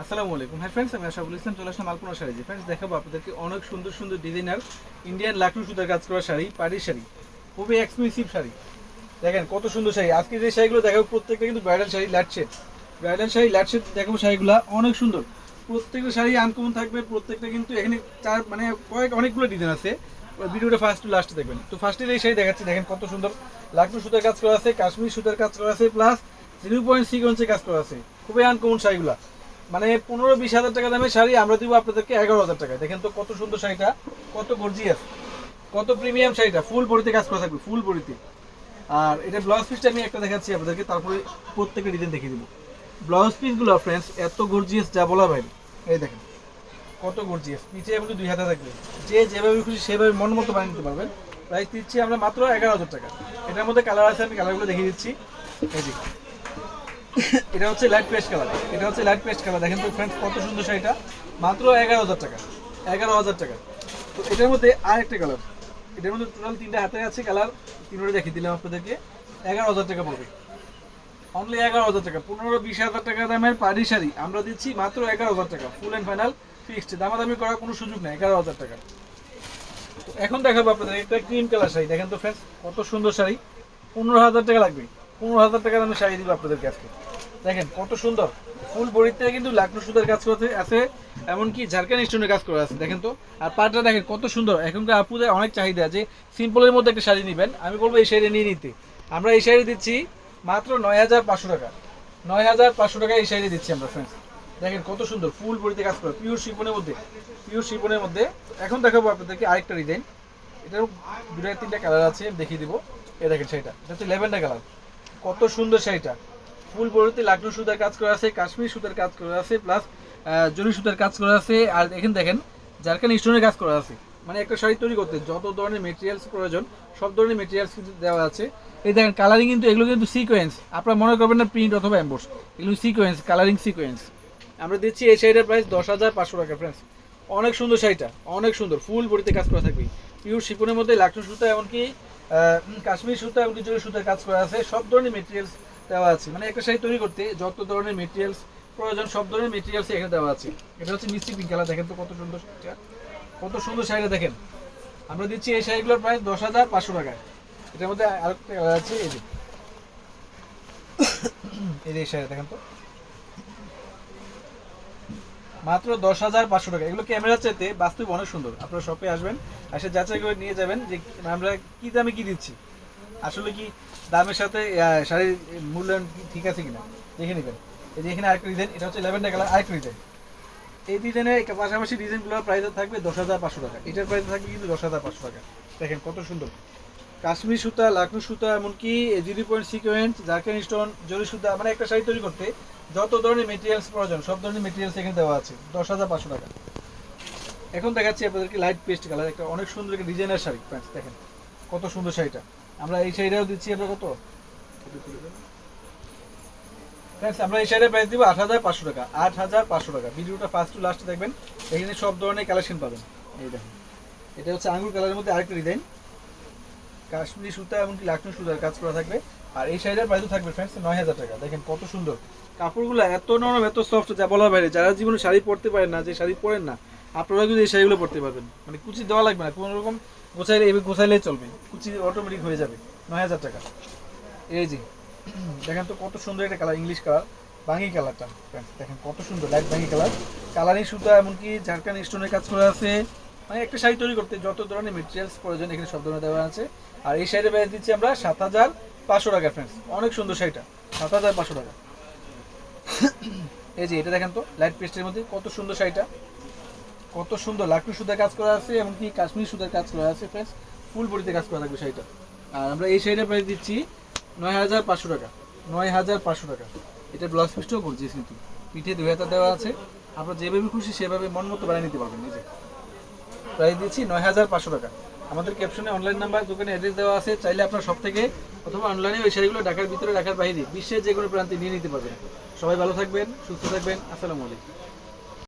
আসসালামু আলাইকুম। হ্যাঁ ফ্রেন্ডস আমি আশাফুল ইসলাম, চলে আসলাম আলপনা শাড়ি যে ফ্রেন্ডস দেখাবো আপনাদেরকে অনেক সুন্দর সুন্দর ডিজাইনার ইন্ডিয়ান লাকড়ু সুতার কাজ করা শাড়ি পাড়ির শাড়ি। খুবই এক্সপেন্সিভ শাড়ি। দেখেন কত সুন্দর শাড়ি। আজকে যে শাড়িগুলো দেখাবো, প্রত্যেকটা কিন্তু bridal sari shade bridal sari shade দেখাবো শাড়িগুলো, অনেক সুন্দর। প্রত্যেকটা শাড়ি আনকমন থাকবে, প্রত্যেকটা কিন্তু এখানে চার মানে কয়েক অনেকগুলো ডিজাইন আছে। ভিডিওটা ফার্স্ট লাস্টে দেখবেন। তো ফার্স্টে এই শাড়ি দেখাচ্ছি, দেখেন কত সুন্দর। লাকড়ু সুতার কাজ করা আছে, কাশ্মীর সুতার কাজ করা আছে প্লাস জিরো পয়েন্ট সিকোয়েন্সে কাজ করা আছে। খুবই আনকমন শাড়িগুলা। মানে পনেরো বিশ হাজার টাকা দামের শাড়ি আমরা দিব আপনাদেরকে এগারো হাজার টাকা দেখেন তো কত সুন্দর শাড়িটা, কত গর্জিয়াস কত প্রিমিয়াম শাড়িটা ফুল বড়িতে কাজ করা থাকবে ফুল বড়িতে আর এটা ব্লাউজ পিসটা আমি একটা দেখাচ্ছি আপনাদেরকে, তারপরে প্রত্যেকটা ডিজাইন দেখিয়ে দিব। ব্লাউজ পিসগুলো ফ্রেন্ডস এত গর্জিয়াস যা বলা বাইরে এই দেখেন, কত গর্জিয়াস নিচে আপনি দুই হাতে থাকবে। যে যেভাবে খুশি সেভাবে মন মতো বানিয়ে নিতে পারবেন। প্রাইস দিচ্ছি আমরা মাত্র এগারো হাজার টাকা। এটার মধ্যে কালার আছে, আমি কালারগুলো দেখিয়ে দিচ্ছি। এই এটা হচ্ছে লাইট পেস্ট কালার এটা হচ্ছে লাইট পেস্ট কালার দেখেন তো ফ্রেন্ডস কত সুন্দর শাড়িটা। মাত্র এগারো হাজার টাকা, এগারো হাজার টাকা। তো এটার মধ্যে আরেকটা কালার এটার মধ্যে টোটাল তিনটা হাতে আছে কালার তিনটে দেখিয়ে দিলাম আপনাদেরকে, এগারো হাজার টাকা পড়বে। অনলি এগারো হাজার টাকা, পনেরো বিশ হাজার টাকা দামের পাড়ি শাড়ি। আমরা দিচ্ছি মাত্র এগারো হাজার টাকা ফুল অ্যান্ড ফাইনাল ফিক্সড দামাদামি করার কোনো সুযোগ নেই, এগারো হাজার টাকা। এখন দেখাবো আপনাদের একটা ক্রিম কালার শাড়ি। দেখেন তো ফ্রেন্ডস কত সুন্দর শাড়ি। পনেরো হাজার টাকা লাগবে। পনেরো হাজার টাকা দামে শাড়ি দিব আপনাদেরকে আজকে। দেখেন কত সুন্দর। ফুল বড়িতে কিন্তু লাকড়ু সুতার কাজ করতে আছে, এমনকি ঝাড়খান স্টোনের কাজ করা আছে, দেখেন তো। আর পাটটা দেখেন কত সুন্দর। এখনকার আপুদের অনেক চাহিদা যে সিম্পলের মধ্যে একটা শাড়ি নেবেন। আমি বলব এই শাড়ি নিয়ে নিতে। আমরা এই শাড়ি দিচ্ছি মাত্র নয় হাজার পাঁচশো টাকা। নয় হাজার পাঁচশো টাকা এই শাড়ি দিচ্ছি আমরা ফ্রেন্ডস দেখেন কত সুন্দর। ফুল বড়িতে কাজ করা পিওর শিপনের মধ্যে পিওর শিপনের মধ্যে। এখন দেখাবো আপনাদেরকে আরেকটা ডিজাইন এটার দুটা তিনটা কালার আছে দেখিয়ে দিব। এ দেখেন শাড়িটা। এটা হচ্ছে লেভেন্ডার কালার কত সুন্দর শাড়িটা। ফুল বড়িতে লাকড়ু সুতার কাজ করা আছে, কাশ্মীর সুতার কাজ করা আছে প্লাস জরি সুতার কাজ করা আছে, আর এখানে দেখেন, জারখান স্টোনের কাজ করা আছে। মানে একটা শাড়ি তৈরি করতে যত ধরনের মেটেরিয়ালস প্রয়োজন, সব ধরনের মেটেরিয়ালস কিন্তু দেওয়া আছে। এই দেখেন কালারিং কিন্তু এগুলো কিন্তু সিকোয়েন্স আপনারা মনে করবেন না প্রিন্ট অথবা এম্বোস এগুলো সিকোয়েন্স কালারিং সিকোয়েন্স আমরা দিচ্ছি এই শাড়িটার প্রাইস দশ হাজার পাঁচশো টাকা ফ্রেন্ডস অনেক সুন্দর শাড়িটা, অনেক সুন্দর ফুল বড়িতে কাজ করা থাকবে। পিওর শিপনের মধ্যে লাকড়ু সুতা, এমনকি কাশ্মীর সুতা এমনকি জরি সুতার কাজ করা আছে। সব ধরনের মেটেরিয়ালস দেওয়া আছে। মানে একটা শাড়ি তৈরি করতে যত ধরনের মেটেরিয়ালস প্রয়োজন, সব ধরনের মেটেরিয়ালস এখানে দেওয়া আছে। এটা হচ্ছে মিষ্টি পিঙ্ক দেখেন তো কত সুন্দর। কত সুন্দর শাড়িটা দেখেন। আমরা দিচ্ছি এই শাড়িগুলোর প্রাইস দশ হাজার পাঁচশো টাকা এটার মধ্যে আরেকটা আছে, এই যে। এই শাড়ি দেখেন তো। মাত্র দশ হাজার পাঁচশো টাকা। এগুলো ক্যামেরা চাইতে বাস্তব অনেক সুন্দর। আপনারা শপে আসবেন, এসে যাচাই করে নিয়ে যাবেন যে আমরা কি দামে কি দিচ্ছি। আসলে কি দামের সাথে শাড়ির মূল্যায়ন ঠিক আছে কিনা? দেখে নেবেন। এই যে এখানে আরেকটা ডিজাইন এটা হচ্ছে লেভেন্ডার কালার আরেকটা ডিজাইন এই ডিজাইনের পাশাপাশি ডিজাইনগুলোর প্রাইস থাকবে দশ হাজার পাঁচশো টাকা। এটার প্রাইস থাকবে কিন্তু দশ হাজার পাঁচশো টাকা। দেখেন কত সুন্দর। কাশ্মীর সুতা, লাকড়ু সুতা, এমনকি zero point sequence zircon stone, জরি সুতা মানে একটা শাড়ি তৈরি করতে যত ধরনের মেটেরিয়ালস প্রয়োজন, সব ধরনের মেটেরিয়ালস এখানে দেওয়া আছে। দশ হাজার, পাঁচশো টাকা। এখন দেখাচ্ছি আপনাদেরকে লাইট পেস্ট কালার একটা অনেক সুন্দর একটা ডিজাইনার শাড়ি প্যান্ট দেখেন। কত সুন্দর শাড়িটা। আমরা এই শাড়িটাও দিচ্ছি আমরা কত? আমরা এই শাড়ির প্রাইস দিব আট হাজার পাঁচশো টাকা। আট হাজার পাঁচশো টাকা। ভিডিওটা ফার্স্ট টু লাস্টে দেখবেন, এখানে সব ধরনের কালেকশন পাবেন। এই দেখেন। এটা হচ্ছে আঙ্গুর কালারের মধ্যে আরেকটা ডিজাইন কাশ্মীরি সুতা, এমনকি লাকনো সুতার কাজ করা থাকবে। আর এই শাড়িটার প্রাইসও থাকবে ফ্রেন্ডস নয় হাজার টাকা। দেখেন কত সুন্দর। কাপড়গুলো এত নরম, এত সফট যা বলার বাইরে, যারা জীবনে শাড়ি পরতে পারেন না, যে শাড়ি পরেন না আপনারা কিন্তু এই শাড়িগুলো পরতে পারবেন। মানে কুচি দেওয়া লাগবে না, কোনো রকম গোছাইলে এভাবে গোছাইলেই চলবে। কুচি অটোমেটিক হয়ে যাবে নয় হাজার টাকা। এই যে, দেখেন তো কত সুন্দর একটা কালার ইংলিশ কালার বাঙ্গি কালারটা দেখেন কত সুন্দর লাইট বাঙ্গি কালার কালারিং সুতা, এমনকি ঝাড়খান স্টোনের কাজ করা আছে। মানে একটা শাড়ি তৈরি করতে যত ধরনের মেটেরিয়ালস প্রয়োজন, এখানে সব ধরনের দেওয়া আছে। আর এই শাড়ির প্রাইস দিচ্ছি আমরা সাত হাজার পাঁচশো টাকা ফ্রেন্ডস অনেক সুন্দর শাড়িটা। সাত হাজার পাঁচশো টাকা। এই যে এটা দেখেন তো লাইট পেস্টের মধ্যে কত সুন্দর শাড়িটা। কত সুন্দর লাকড়ি সুতার কাজ করা আছে এমনকি কাশ্মীর সুতার কাজ করা আছে ফ্রেন্ডস ফুল বডিতে কাজ করা থাকবে শাড়িটা। আর আমরা এই শাড়িটার প্রাইস দিচ্ছি নয় হাজার পাঁচশো টাকা। নয় হাজার পাঁচশো টাকা। এটা ব্লাউজ পিসটাও করছি কিন্তু। পিঠে দুই হাজার দেওয়া আছে। আপনার যেভাবে খুশি সেভাবে মন মতো বানিয়ে নিতে পারবেন নিজে প্রাইস দিচ্ছি নয় হাজার পাঁচশো টাকা। আমাদের ক্যাপশনে অনলাইন নাম্বার দোকানে অ্যাড্রেস দেওয়া আছে, চাইলে আপনার সব থেকে অথবা অনলাইনে ওই শাড়িগুলো ঢাকার ভিতরে ঢাকার বাইরে বিশ্বের যে কোনো প্রান্তে নিয়ে নিতে পারবেন। সবাই ভালো থাকবেন, সুস্থ থাকবেন, আসসালামু আলাইকুম।